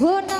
Guna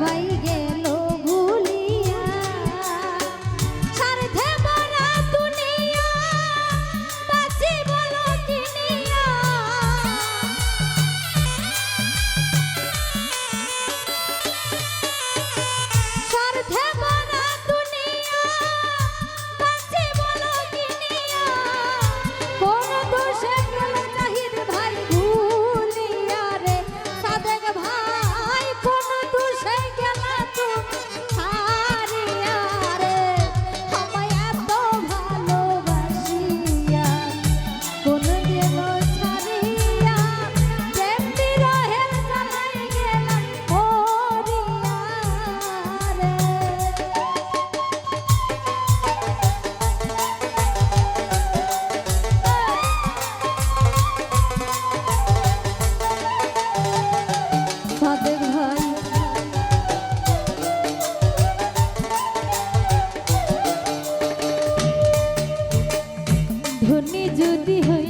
ভাই গে धोनी जुदी हो।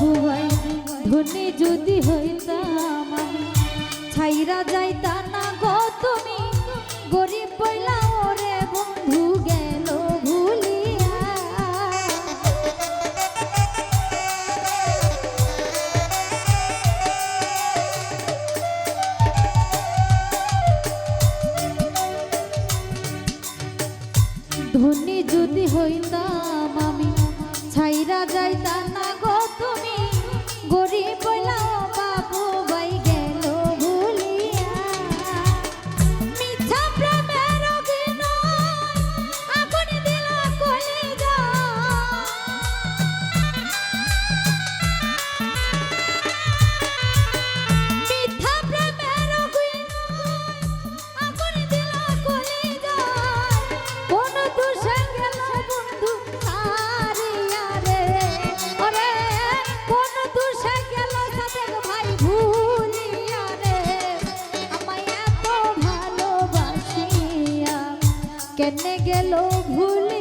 হই ধনী যদি হইতাম আমি ছাইরা যাইতা না গো তুমি, গরিব পয়লা ওরে বন্ধু গেল ভুলিয়া। ধনী যদি হইতাম আমি ছাইরা যাইতা না केने गलो भूल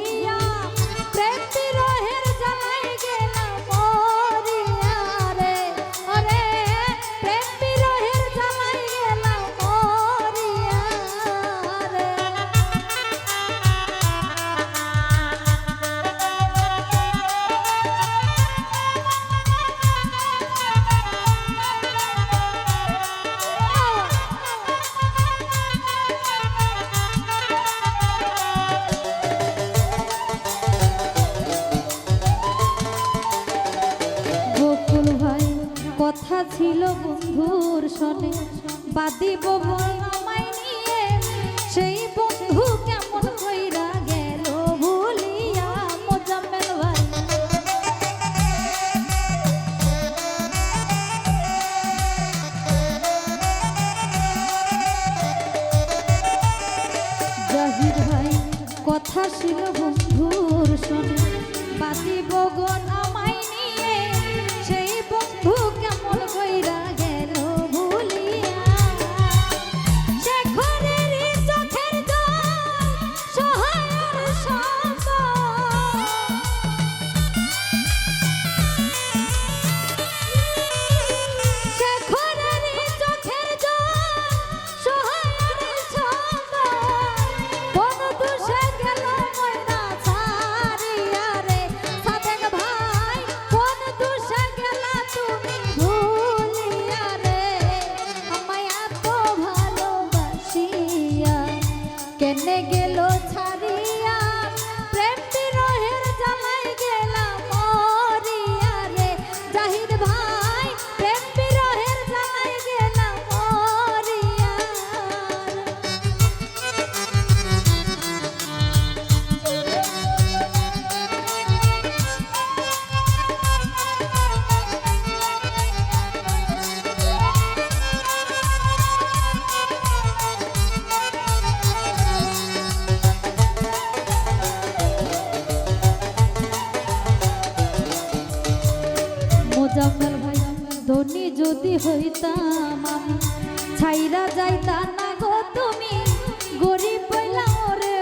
যদি হইতাম আমি। ছাইরা যাইতা না গো তুমি, গরিব পইলাম রে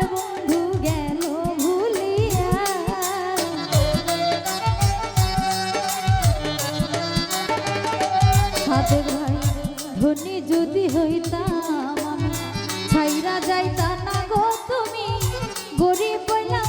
ভাই হইতাম ছাইরা যাইতা না গো তুমি, গরিব পইলাম